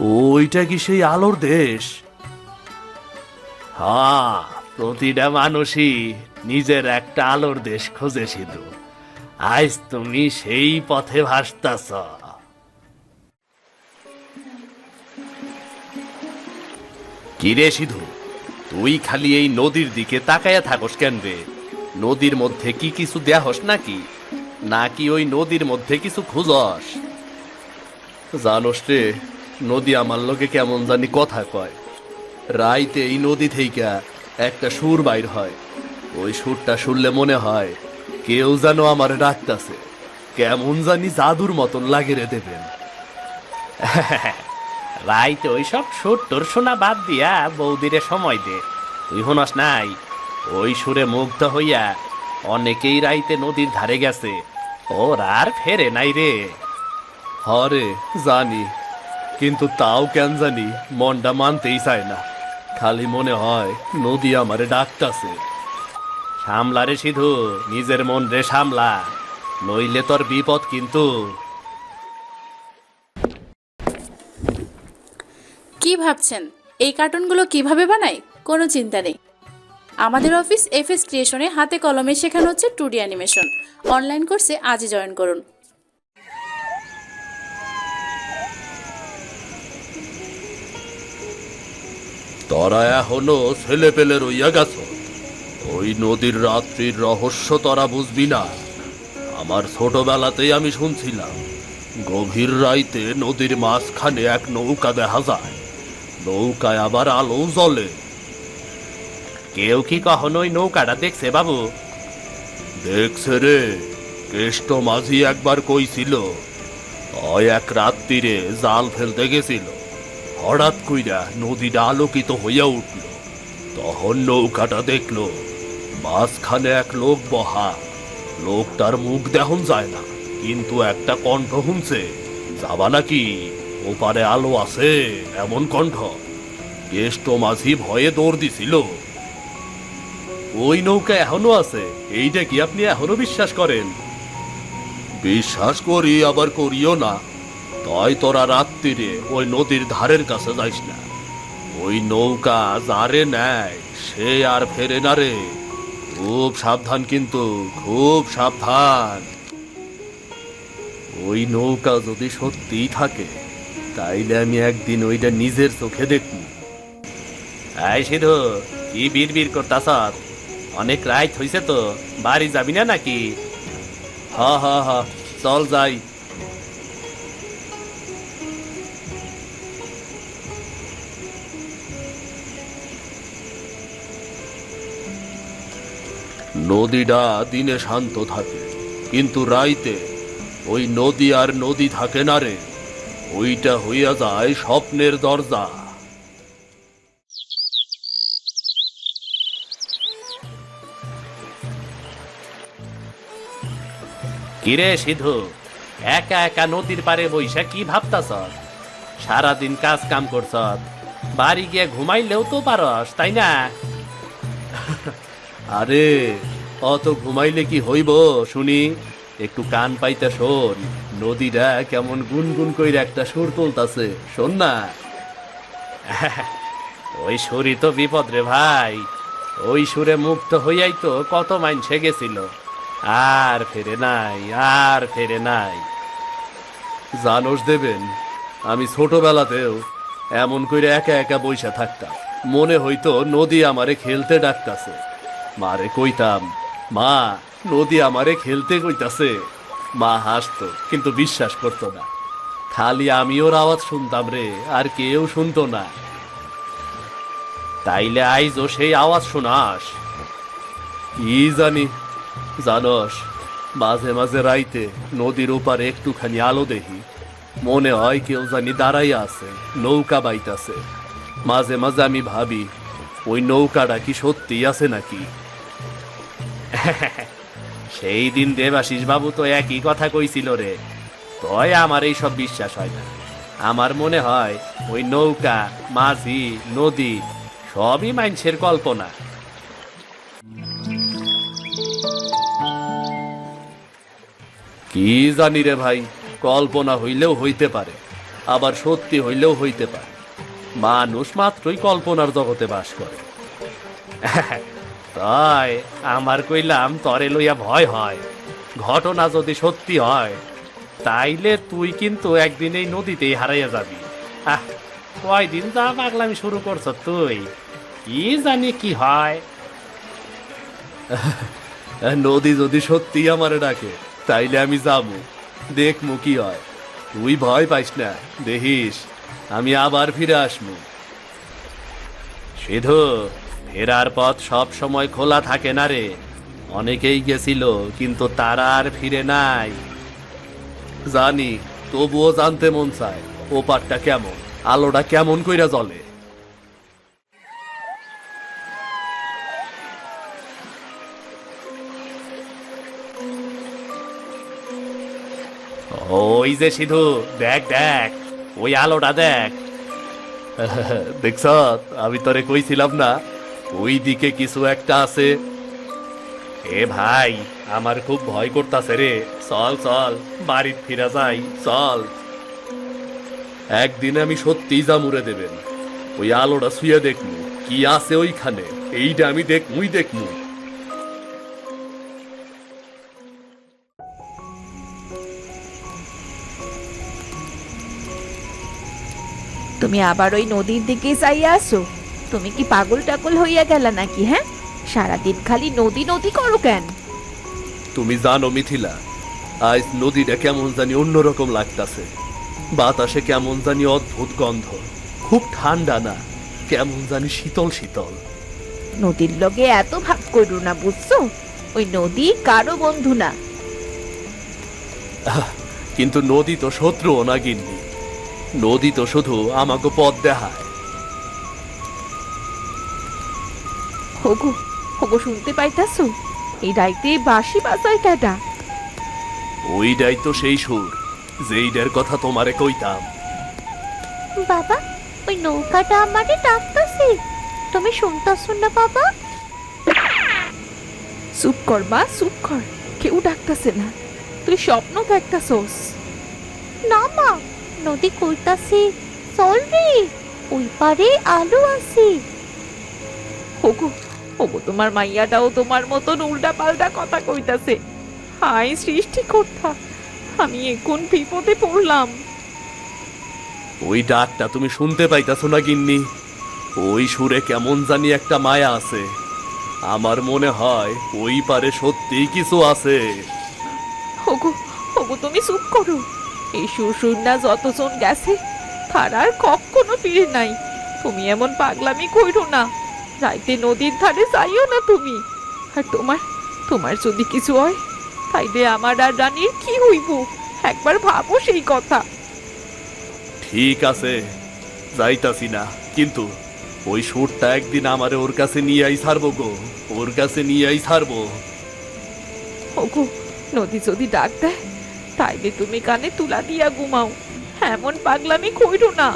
ওইটা কি সেই আলোর দেশ? হ্যাঁ প্রতিটা মানুষই নিজের একটা আলোর দেশ খোঁজে সিধু আজ তুমি সেই পথে ভাসতাছ। কিরে সিধু তুই খালি এই নদীর দিকে তাকায়া থাকস কেন রে? নদীর মধ্যে কি কিছু দেয়া দেহস নাকি? নাকি ওই নদীর মধ্যে কিছু খুঁজস? জানোস রে নদী আমার লোকে কেমন জানি কথা কয়। রাইতে এই নদী থেকে একটা সুর বাইর হয়। ওই সুরটা শুনলে মনে হয় কেউ যেন আমার ডাকতাছে। কেমন জানি জাদুর মতন লাগে রে দেবেন। রাইতে ওই সব সুর তোর শোনা বাদ দিয়া বৌদিরে সময় দে। তুই হনস নাই ওই সুরে মুগ্ধ হইয়া অনেকেই রাইতে নদীর ধারে গেছে। ওর আর ফেরে নাই রে। হরে জানি। কিন্তু তাও কেন জানি মনটা মানতেই চায় না। খালি মনে হয় নদী আমারে ডাকতাছে। সামলা রে সিধু, নিজের মন রে সামলা, নইলে তোর বিপদ কিন্তু। কি ভাবছেন? এই কার্টুনগুলো কীভাবে বানাই কোনো চিন্তা নেই। আমাদের অফিস এফএস ক্রিয়েশনে হাতে কলমে শেখানো হচ্ছে টু ডি অ্যানিমেশন। অনলাইন কোর্সে আজই জয়েন করুন। তোরা এখনও ছেলে পেলে রইয়া গেছ ওই নদীর রাত্রির রহস্য তোরা বুঝবি না। আমার ছোটবেলাতেই আমি শুনছিলাম গভীর রাইতে নদীর মাঝখানে এক নৌকা দেখা যায়। নৌকায় আবার আলো জ্বলে। কেউ কি কখনো ওই নৌকাটা দেখছে বাবু? দেখছে রে কেষ্ট মাঝি একবার কইছিল ওই এক রাত্রিরে জাল ফেলতে গেছিল। হঠাৎ কইরা নদীটা আলোকিত হইয়া উঠল। তখন নৌকাটা দেখল, মাঝখানে এক লোক বহা। লোকটার মুখ দেখন যায় না, কিন্তু একটা কণ্ঠ শুনছে, যাবা নাকি? ওপারে আলো আছে, এমন কণ্ঠ। কেষ্ট মাঝি ভয়ে দৌড় দিছিল। ওই নৌকা এখনও আছে, এইটা কি আপনি এখনও বিশ্বাস করেন? বিশ্বাস করি, আবার করিও না। তাই তোরা রাত্রিরে ওই নদীর ধারের কাছে যাইস না। ওই নৌকা যারে নেয়, সে আর ফেরে না রে। খুব সাবধান কিন্তু, খুব সাবধান। ওই নৌকা যদি সত্যিই থাকে, তাইলে আমি একদিন ওইটা নিজের চোখে দেখব। এই সিধু, কি বীর বীর করতাস অনেক রাইত হইছে তো, বাড়ি যাবি না নাকি? হ হ হ, চল যাই। নদীটা দিনে শান্ত থাকে কিন্তু রাইতে ওই নদী আর নদী থাকে না রে। ওইটা হইয়া যায় স্বপ্নের দরজা। কিরে সিধু একা একা নদীর পারে বইসা কি ভাবতাছ? সারাদিন কাজ কাম করছ বাড়ি গিয়ে ঘুমাইলেও তো পারস তাই না? আরে অত ঘুমাইলে কি হইব, শুনি? একটু কান পাইতে শোন, নদীটা কেমন গুনগুন কইরা একটা সুর তুলতাছে, শোন না। ওই সুরই তো বিপদ রে ভাই। ওই সুরে মুক্ত হইয়াই তো কত মাইনসে গেছিল। আর ফেরে নাই, আর ফেরে নাই। জানোস দেবেন, আমি ছোটবেলাতেও এমন করে একা একা বইসা থাকতাম। মনে হইতো নদী আমারে খেলতে ডাকতাছে। মারে কইতাম মা, নদী আমারে খেলতে কইতাছে। মা হাসতো, কিন্তু বিশ্বাস করতো না। খালি আমি ওর আওয়াজ শুনতাম রে, আর কেউ শুনতো না। তাইলে আইজও সেই আওয়াজ শোনাস। কি জানি, জানস, মাঝে মাঝে রাইতে নদীর ওপারে একটুখানি আলো দেখি। মনে হয় কেউ জানি দাঁড়াইয়া আছে, নৌকা বাইতাছে। মাঝে মাঝে আমি ভাবি, ওই নৌকাটা কি সত্যি আছে নাকি? সেই দিন দেবাশিস বাবু তো একই কথা কইছিল রে। তয় আমার এই সব বিশ্বাস হয় না। আমার মনে হয় ওই নৌকা, মাঝি, নদী, সবই মানুষের কল্পনা। কি জানি রে ভাই, কল্পনা হইলেও হইতে পারে, আবার সত্যি হইলেও হইতে পারে। মানুষ মাত্রই কল্পনার জগতে বাস করে। তাই আমার কইলাম, তরে লইয়া ভয় হয়। ঘটনা যদি সত্যি হয়, তাইলে তুই কিন্তু একদিন এই নদীতেই হারাইয়া যাবি। আহ, কয়দিন যা পাগলামি শুরু করছ তুই? কি জানি কি হয়। নদী যদি সত্যি আমার ডাকে, তাইলে আমি যাব। দেখমু কি হয়। তুই ভয় পাইস না, দেখিস। আমি আবার ফিরে আসব। সিধু ফেরার পথ সব সময় খোলা থাকে না রে। অনেকেই গেছিল, কিন্তু তারা আর ফিরে নাই। জানি, তবুও জানতে মন চায়, ওপারটা কেমন, আলোটা কেমন কইরা জ্বলে। ওই যে সিধু, দেখ দেখ, ওই আলোটা দেখ। দেখছ, আমি তোরে কইছিলাম না ওই দিকে কিছু একটা আছে। এ ভাই, আমার খুব ভয় করতাছে রে। চল চল বাড়ি ফিরা যাই, চল। একদিন আমি সত্যিই জামুরে দেবেন। ওই আলোটা শুয়ে দেখমু, কি আছে ওইখানে। এইটা আমি দেখমুই দেখমু। তুমি আবার ওই নদীর দিকে যাইয়া আসো। তুমি কি পাগল টাগল হইয়া গেলা নাকি হ্যাঁ? সারাদিন খালি নদী নদী করো কেন? তুমি জানো মিথিলা আজ নদীটা কেমন জানি অন্যরকম লাগতাছে। বাতাসে কেমন জানি অদ্ভুত গন্ধ খুব ঠান্ডা না কেমন জানি শীতল শীতল। নদীর লগে এত ভাব করো না বুঝছ? ওই নদী কারও বন্ধু না। কিন্তু নদী তো শত্রুও না গিন্নি। নদী তো শুধু আমাকে পথ দেখায়। হগো হগো শুনতে পাইতাছো? এই রাইতে বাঁশি বাজায় কেডা? ওইটাই তো সেই সুর যেইটার কথা তোমারে কইতাম। বাবা ওই নৌকাটা আমারে ডাকতেছে। তুমি শুনতেছো না বাবা? চুপ কর মা চুপ কর। কেউ ডাকতাছে না। তুই স্বপ্ন দেখতাছোস। না মা নদী কইতাছে চল রে। ওই পারে আলো আছে। ওগো ওগো তোমার মাইয়াটাও তোমার মতন উল্টা পাল্টা কথা কইতাছে। হাই সৃষ্টি কর্তা আমি এখন বিপদে পড়লাম। ওই ডাকটা তুমি শুনতে পাইতাছো না গিন্নি? ওই সুরে কেমন জানি একটা মায়া আছে। আমার মনে হয় ওই পারে সত্যিই কিছু আছে। ওগো ওগো তুমি চুপ করো। এই সুরসুন্না যতজন গেছে তারার কখনো ফিরে নাই। তুমি এমন পাগলামি কইরো না। রাইতে নদীর ধারে যাইও না তুমি। আর তোমার তোমার যদি কিছু হয় তাইলে আমার আর রানীর কি হইব? একবার ভাবো সেই কথা। ঠিক আছে যাইতাছি না। কিন্তু ওই সুরটা একদিন আমারে ওর কাছে নিয়ে আই ছাড়বো গো ওর কাছে নিয়ে আই ছাড়বো। ওগো নদী যদি ডাক দেয় তাইলে তুমি কানে তুলা দিয়া ঘুমাও। এমন পাগলামি কইরো না।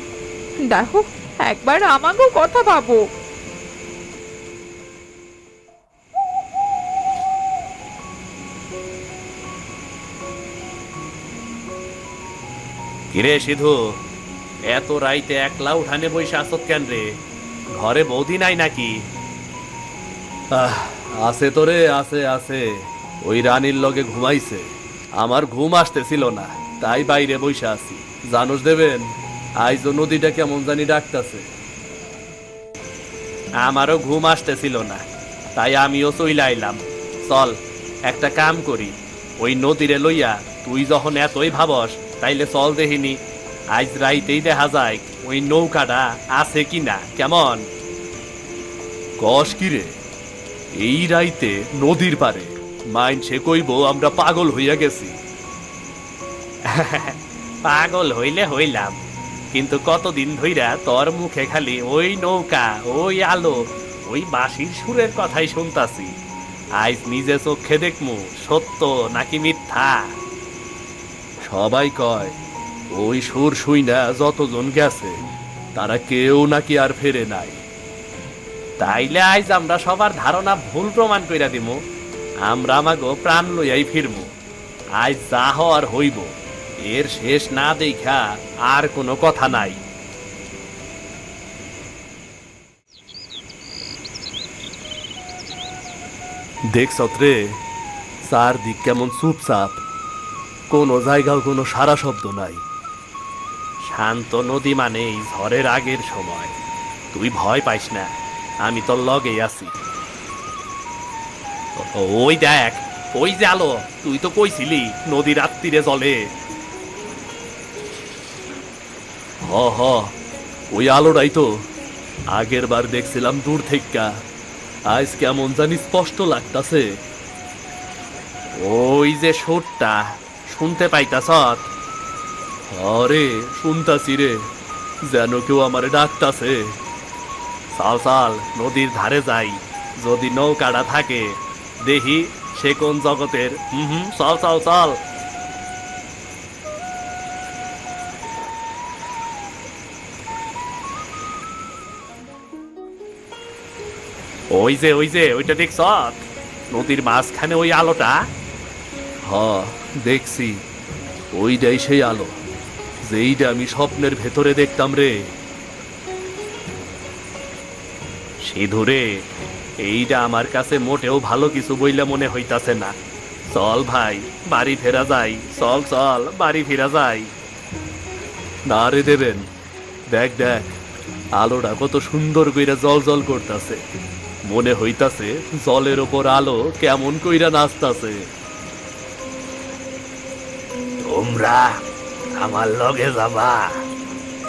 দেখো একবার আমাকেও কথা ভাবো। কিরে সিধু এত রাইতে একলা উঠানে বসে আসত কেন রে? ঘরে বৌদি নাই নাকি? আহ, আছে তো রে আছে আছে। ওই রানীর লগে ঘুমাইছে। আমার ঘুম আসতেছিল না তাই বাইরে বসে আছি। জানোস দেবেন আইজ নদীটা কেমন জানি ডাকতেছে। আমারও ঘুম আসতেছিল না তাই আমিও চইলা আইলাম। চল একটা কাম করি ওই নদীরে লইয়া তুই যখন এতই ভাবস তাইলে চল দেহিনি আজ রাইতেই দেখা যায় ওই নৌকাটা আছে কিনা কেমন? কস কিরে এই রাইতে নদীর পারে মাইন সে কইব আমরা পাগল হইয়া গেছি। পাগল হইলে হইলাম কিন্তু কতদিন ধইরা তোর মুখে খালি ওই নৌকা ওই আলো ওই বাঁশির সুরের কথাই শুনতাছি। আজ নিজে চোখে দেখমু সত্য নাকি মিথ্যা? সবাই কয়, ওই সুর শুই না, যতজন গেছে, তারা কেউ নাকি আর ফেরে নাই। তাইলে আজ আমরা সবার ধারণা ভুল প্রমাণ কইরা দিব আমরা আমাগো প্রাণ লইয়াই ফিরমু। আজ যা হওয়ার হইব, এর শেষ না দেখা আর কোনো কথা নাই। দেখছত রে চারদিক কেমন চুপচাপ। কোনো জায়গাও কোনো সারা শব্দ নাই। শান্ত নদী মানেই ঝড়ের আগের সময়। তুই ভয় পাইস না, আমি তোর লগেই আছি। ওই দেখ, ওই যে আলো, তুই তো কইছিলি নদী রাত্রিরে জলে। হ হ, ওই আলোটাই তো। আগের বার দেখছিলাম দূর থেকে আজ কেমন জানি স্পষ্ট লাগতাছে। ওই যে সুরটা শুনতে পাইতাছ? আরে, শুনতাছি রে। যেন কেউ আমারে ডাকতাছে। সাল সাল নদীর ধারে যাই। যদি নৌকাটা থাকে, দেখি সে কোন জগতের। হুম হুম, চল চল চল। ওই যে ওই যে, ওইটা দেখছ? নদীর মাঝখানে ওই আলোটা। হ দেখছি। ওইটাই সেই আলো। যেইটা আমি স্বপ্নের ভেতরে দেখতাম রে। সিধুরে এইটা আমার কাছে মোটেও ভালো কিছু বইলে মনে হইতাছে না। চল ভাই, বাড়ি ফেরা যাই। চল চল, বাড়ি ফেরা যাই। না রে দেবেন, দেখ দেখ, আলোটা কত সুন্দর কইরা জল জল করতাছে। মনে হইতাছে জলের ওপর আলো কেমন কইরা নাচতাছে। তোমরা আমার লগে যাবা।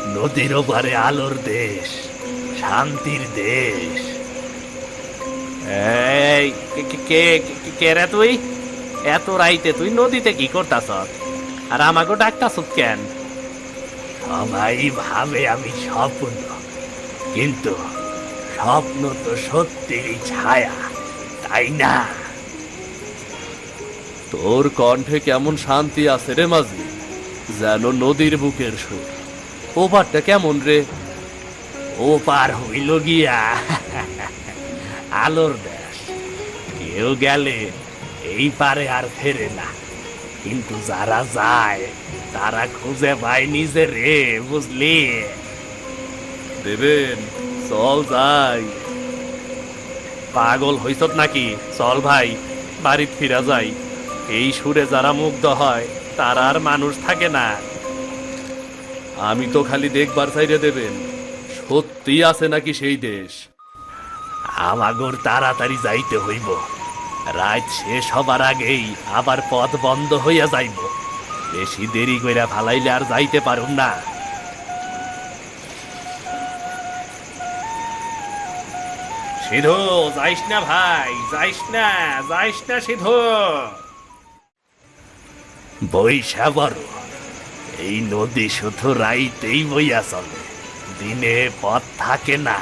নদীর ওপারে আলোর দেশ শান্তির দেশ। এই কে- কে- রে তুই? এত রাইতে তুই নদীতে কি করতাস আর আমাকে ডাকতাস কেন? সবাই ভাবে আমি স্বপ্ন কিন্তু স্বপ্ন তো সত্যিরই ছায়া তাই না? তোর কণ্ঠে কেমন শান্তি আছে রে মাঝি? যেন নদীর বুকের সুর। ও পারটা কেমন রে? ও পার হইল গিয়া। আলোর দেশ। কেউ গেলে এই পারে আর ফেরে না। কিন্তু যারা যায়, তারা খুঁজে পায় নিজে রে, বুঝলি? দেবেন, চল যাই। পাগল হইছত নাকি? চল ভাই, বাড়িতে ফিরা যাই। এই সুরে যারা মুগ্ধ হয় তারা আর মানুষ থাকে না। আমি তো খালি দেখবার চাইরে দেবেন সত্যি আছে নাকি সেই দেশ? আমাগর তাড়াতাড়ি যাইতে হইব। রাত শেষ হবার আগেই আবার পথ বন্ধ হইয়া যাইব। বেশি দেরি কইরা ফালাইলে আর যাইতে পারুম না। সিধু যাইস না ভাই যাইস না যাইস না সিধু। বৈশা বড় এই নদী শুধু রাইতেই বইয়া চলে দিনে পথ থাকে না।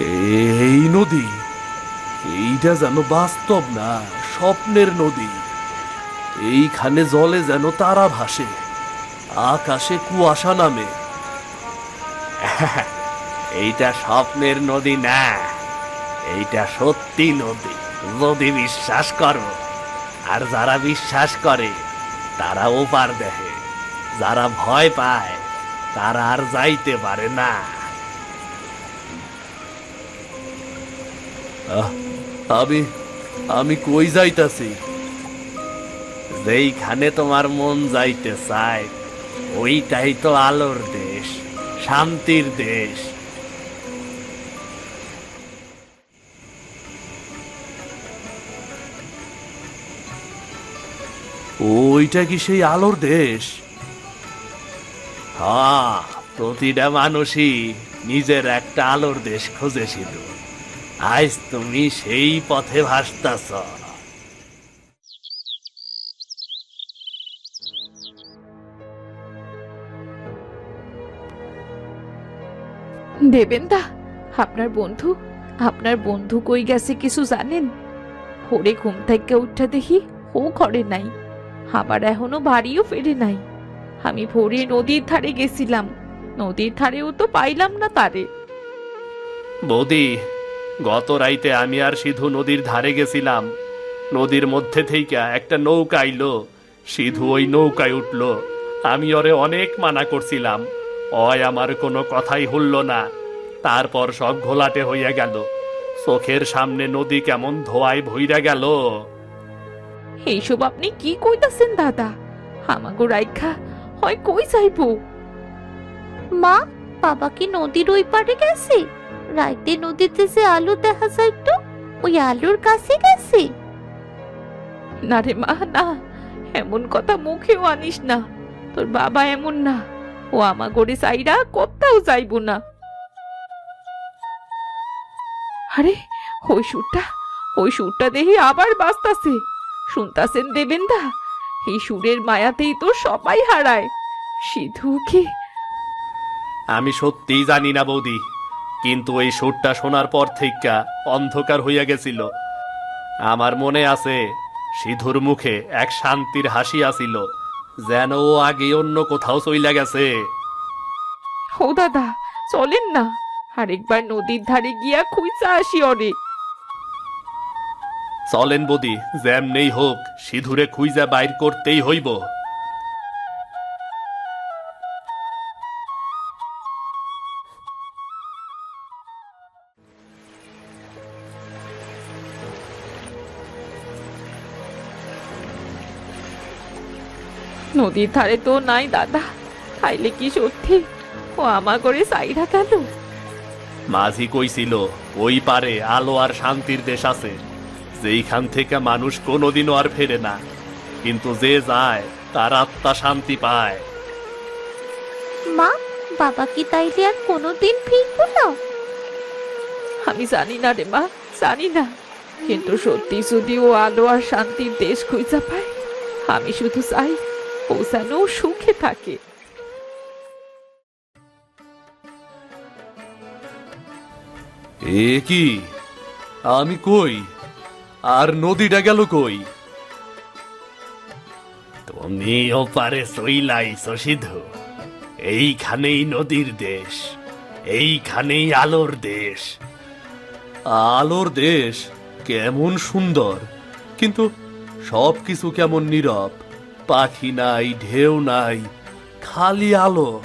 এই নদী এইটা যেন বাস্তব না স্বপ্নের নদী। এইখানে জলে যেন তারা ভাসে আকাশে কুয়াশা নামে। এইটা স্বপ্নের নদী না। এইটা সত্যি নদী। যদি বিশ্বাস করো, আর যারা বিশ্বাস করে, তারা ওপার দেখে। যারা ভয় পায়, তারা আর যাইতে পারে না। আমি আমি কই যাইতাছি? যেইখানে তোমার মন যাইতে চায়, ওইটাই তো আলোর দেশ, শান্তির দেশ। ওইটা কি সেই আলোর দেশ? হ্যাঁ প্রতিটা মানুষই নিজের একটা আলোর দেশ খুঁজেছিল। আজ তুমি সেই পথে ভাসতাছ। দেবেন দা আপনার বন্ধু আপনার বন্ধু কই গেছে কিছু জানেন? ভোরে ঘুম থেকে উঠা দেখি ও ঘরে নাই। আবার এখনও বাড়িও ফেরে নাই। আমি ভোরে নদীর ধারে গেছিলাম। নদীর ধারেও তো পাইলাম না তারে। বৌদি গত রাইতে আমি আর সিধু নদীর ধারে গেছিলাম। নদীর মধ্যে থেকে একটা নৌকা আইলো। সিধু ওই নৌকায় উঠল। আমি ওরে অনেক মানা করছিলাম। অয় আমার কোনো কথাই হলল না। তারপর সব ঘোলাটে হইয়া গেল। চোখের সামনে নদী কেমন ধোয়ায় ভইরা গেল। এইসব আপনি কি কইতাছেন দাদা? আমাগো রাইখা হয় কই যাইবো? মা বাবা কি নদীর ওই পারে গেছে? রাইতে নদীতে যে আলু দেখা যায় তো ওই আলুর কাছে গেছে? না রে মা না এমন কথা মুখেও আনিস না। তোর বাবা এমন না ও আমা গড়ে সাইরা কোথাও যাইবো না। আরে ওই সুরটা ওই সুরটা দেখি আবার বাজতাছে শুনতাছেন দেবেন দা এই সুরের মায়াতেই তো সবাই হারায় সিধু কি আমি সত্যিই জানি না বৌদি কিন্তু এই সুরটা শোনার পর থেকে অন্ধকার হইয়া গেছিল। আমার মনে আছে সিধুর মুখে এক শান্তির হাসি আসিল যেন ও আগে অন্য কোথাও চইলা গেছে। ও দাদা চলেন না আরেকবার নদীর ধারে গিয়া খুঁজা আসি অরে চলেন বদি যেমনেই হোক সিধুরে খুইজা বাইর করতেই হইব। নদীর ধারে তো নাই দাদা তাইলে কি সত্যি? ও আমার করে সাইডা গেল। মাঝি কইছিল ওই পারে আলো আর শান্তির দেশ আছে। যেইখান থেকে মানুষ কোনোদিনও আর ফেরে না। কিন্তু যে যায় তার আত্মা শান্তি পায়। মা বাবা কি তাইলে আর কোনোদিন ফিরবো না আমি জানি না রে মা জানি না। কিন্তু সত্যি যদি ও আলো আর শান্তির দেশ খুঁজা পায় আমি শুধু চাই ও যেন সুখে থাকে। এ কি? আমি কই? আর নদীটা গেল কই? তুমি ওপারে সইলাইছো সিধু এইখানেই নদীর দেশ এইখানেই আলোর দেশ। আলোর দেশ কেমন সুন্দর কিন্তু সব কিছু কেমন নীরব। পাখি নাই ঢেউ নাই খালি আলো।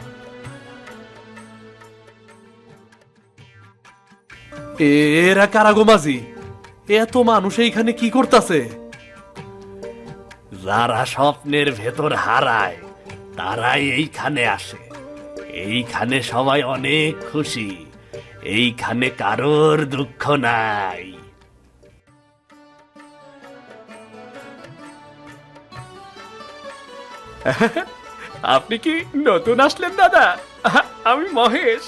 এরা কারাগো মাঝি? এত মানুষ এইখানে কি করতেছে? যারা স্বপ্নের ভেতর হারায় তারাই এইখানে আসে। এইখানে সবাই অনেক খুশি। এইখানে কারোর দুঃখ নাই। আপনি কি নতুন আসলেন দাদা? আমি মহেশ।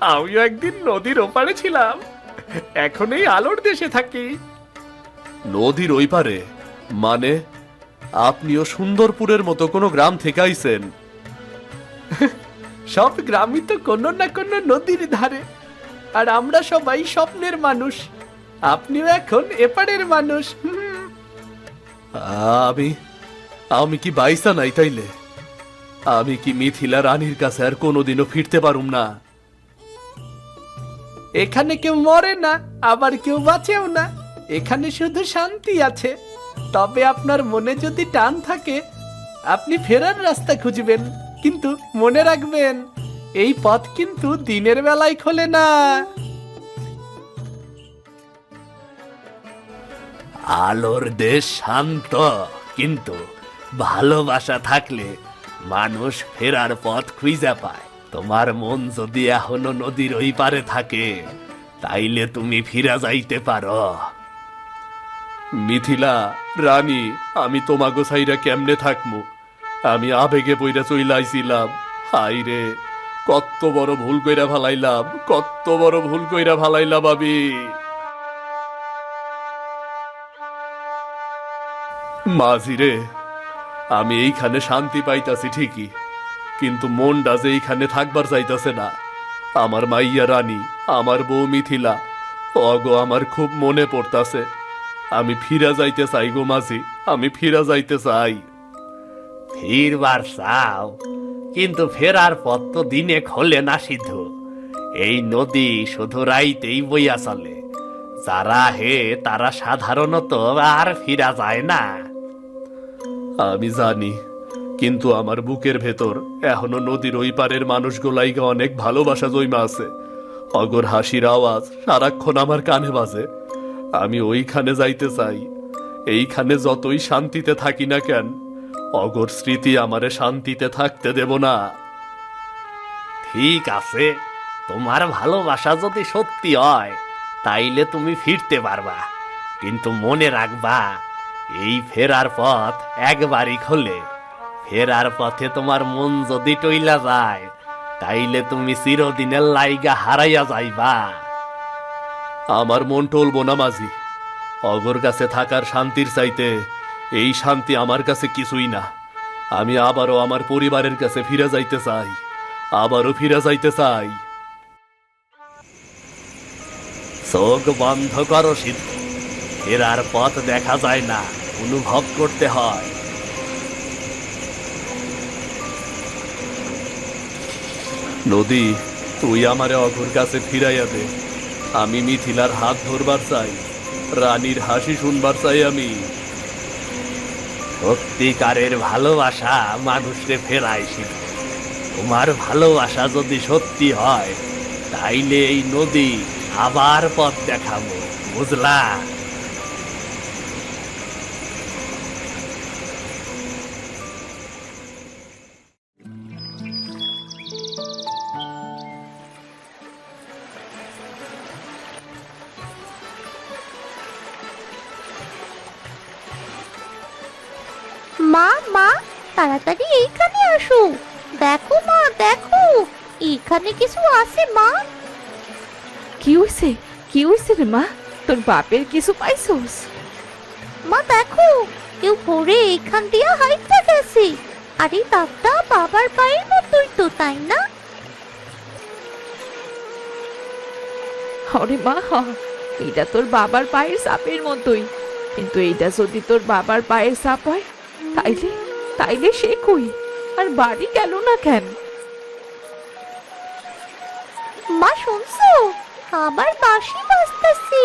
আমিও একদিন নদীর ওপারে ছিলাম। এখন এই আলোর দেশে থাকি। নদীর ওই পারে। মানে আপনিও সুন্দরপুরের মতো কোনো গ্রাম থেকে আইছেন। সব গ্রামই তো কোনো না কোনো নদীর ধারে। আর আমরা সবাই স্বপ্নের মানুষ। আপনিও এখন এপারের মানুষ। আমি আমি কি বাইসা নাই তাইলে? আমি কি মিথিলা রানীর কাছে আর কোনোদিনও ফিরতে পারুম না। এখানে কেউ মরে না, আবার কেউ বাঁচেও না। এখানে শুধু শান্তি আছে। তবে আপনার মনে যদি টান থাকে, আপনি ফেরার রাস্তা খুঁজবেন, কিন্তু মনে রাখবেন, এই পথ কিন্তু দিনের বেলায় খোলে না। আলোর দেশ শান্ত, কিন্তু ভালোবাসা থাকলে মানুষ ফেরার পথ খুঁজে পায়। তোমার মন যদি এখনও নদীর ওই পারে থাকে, তাইলে তুমি ফিরা যাইতে পারো। মিথিলা, রানী, আমি তোমাগো সাইরা কেমনে থাকমু? আমি আবেগে বইরা চইলাইছিলাম হাই রে কত বড় ভুল কইরা ফালাইলাম কত বড় ভুল কইরা ফালাইলাম আমি। মাঝি রে আমি এইখানে শান্তি পাইতাছি ঠিকই। কিন্তু মনটা যে এইখানে থাকবার চাইতাছে না। আমার মাইয়া রানী আমার বউ মিথিলা অগো আমার খুব মনে পড়তাছে। আমি ফিরা যাইতে চাই গো মাঝি আমি ফিরা যাইতে চাই। ফিরবার চাও কিন্তু ফেরার পথ তো দিনে খোলে না সিদ্ধ। এই নদী শুধু রাইতেই বইয়া চলে। যারা হে তারা সাধারণত আর ফিরা যায় না। আমি জানি কিন্তু আমার বুকের ভেতর এখনও নদীর ওই পারের মানুষগুলাইকে অনেক ভালোবাসা জৈমা আছে। অগর হাসির আওয়াজ সারাক্ষণ আমার কানে বাজে। আমি ওইখানে যাইতে চাই। এইখানে যতই শান্তিতে থাকি না কেন, অগর স্মৃতি আমারে শান্তিতে থাকতে দেব না। ঠিক আছে, তোমার ভালোবাসা যদি সত্যি হয়, তাইলে তুমি ফিরতে পারবা। কিন্তু মনে রাখবা, এই ফেরার পথ একবারই খোলে। ফেরার পথে তোমার মন যদি টইলা যায়, তাইলে তুমি চিরদিনের লাইগা হারাইয়া যাইবা। আমার মন টলবো না, মাঝি। অগর কাছে থাকার শান্তির চাইতে এই শান্তি আমার কাছে কিছুই না। আমি আবারও আমার পরিবারের কাছে ফিরে যাইতে চাই, আবারও ফিরে যাইতে চাই। চোখ বন্ধ করো সিদ্ধ ফেরার পথ দেখা যায় না, অনুভব করতে হয়। নদী, তুই আমারে অঘুর কাছে ফিরাইয়া দে। আমি মিথিলার হাত ধরবার চাই, রানীর হাসি শুনবার চাই আমি। সত্যিকারের ভালোবাসা মানুষকে ফেরায় সিদ্ধ তোমার ভালোবাসা যদি সত্যি হয়, তাইলে এই নদী আবার পথ দেখাবো, বুঝলা? এখানে কিছু আছে মা? কি হইছে কি হইছে রে মা? তোর বাপের কিছু পাইছোস? মা দেখো কেউ পড়ে এইখান দিয়ে হাইটে গেছে। আর দাগটা বাবার পায়ের মতোই তো তাই না? আরে মা এটা তোর বাবার পায়ের সাপের মতোই। কিন্তু এইটা যদি তোর বাবার পায়ের সাপ হয় তাইলে তাইলে সে কই? আর বাড়ি গেল না কেন? মা শুনছো? আমার বাঁশি বাজতেছি।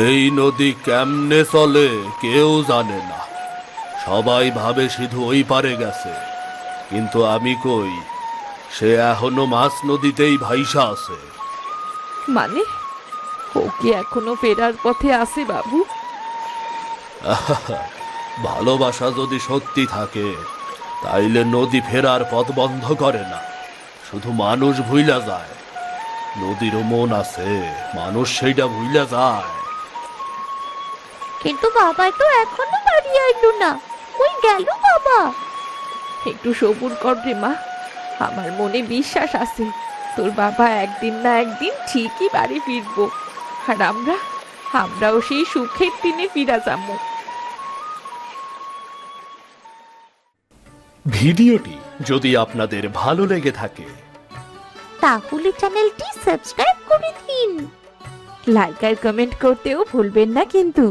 এই নদী কেমনে চলে কেউ জানে না। সবাই ভাবে শুধু ওই পারে গেছে। কিন্তু আমি কই সে এখনও মাছ নদীতেই ভাইসা আছে। মানে ও কি এখনও ফেরার পথে আছে বাবু? ভালোবাসা যদি সত্যি থাকে তাইলে নদী ফেরার পথ বন্ধ করে না। শুধু মানুষ ভুইলা যায়। নদীরও মন আছে মানুষ সেইটা ভুইলা যায়। কিন্তু বাবা তো এখনও বাড়ি আইলো না। কই গেল বাবা? একটু সবুর কর রে মা। আমার মনে বিশ্বাস আছে তোর বাবা একদিন না একদিন ঠিকই বাড়ি ফিরবো। আর আমরা আমরাও সেই সুখের দিনে ফিরা যাব। ভিডিওটি যদি আপনাদের ভালো লেগে থাকে, তাহলে চ্যানেলটি সাবস্ক্রাইব করে দিন। লাইক আর কমেন্ট করতেও ভুলবেন না কিন্তু।